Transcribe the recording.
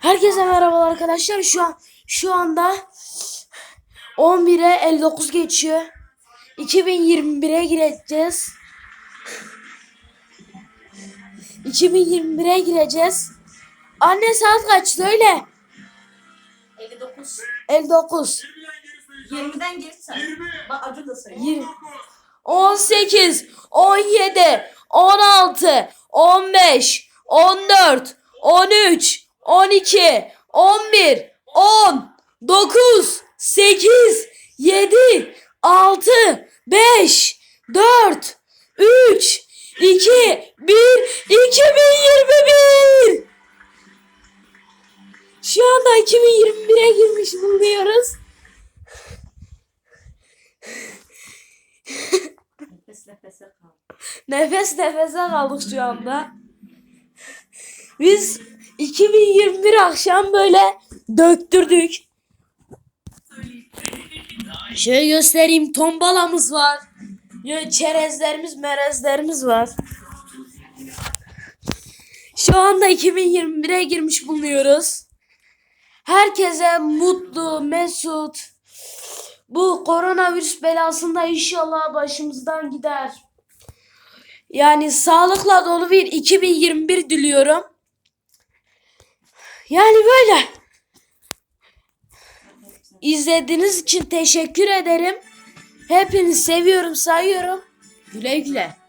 Herkese merhabalar arkadaşlar. Şu an şu anda 11'e 59 geçiyor. 2021'e gireceğiz. 2021'e gireceğiz. Anne saat kaç söyle. 59. 59. 20'den geri say. Bak Acun da sayıyor. 20, 18, 17, 16, 15, 14, 13, 12, 11, 10, 9, 8, 7, 6, 5, 4, 3, 2, 1, 2021! Şu anda 2021'e girmiş bulunuyoruz. Nefes nefese kal. Nefes nefese kaldık şu anda. Biz 2021 akşam böyle döktürdük. Şöyle göstereyim tombalamız var. Çerezlerimiz merezlerimiz var. Şu anda 2021'e girmiş bulunuyoruz. Herkese mutlu, mesut. Bu koronavirüs belasında inşallah başımızdan gider. Yani sağlıkla dolu bir 2021 diliyorum. Yani böyle. İzlediğiniz için teşekkür ederim. Hepinizi seviyorum, sayıyorum. Güle güle.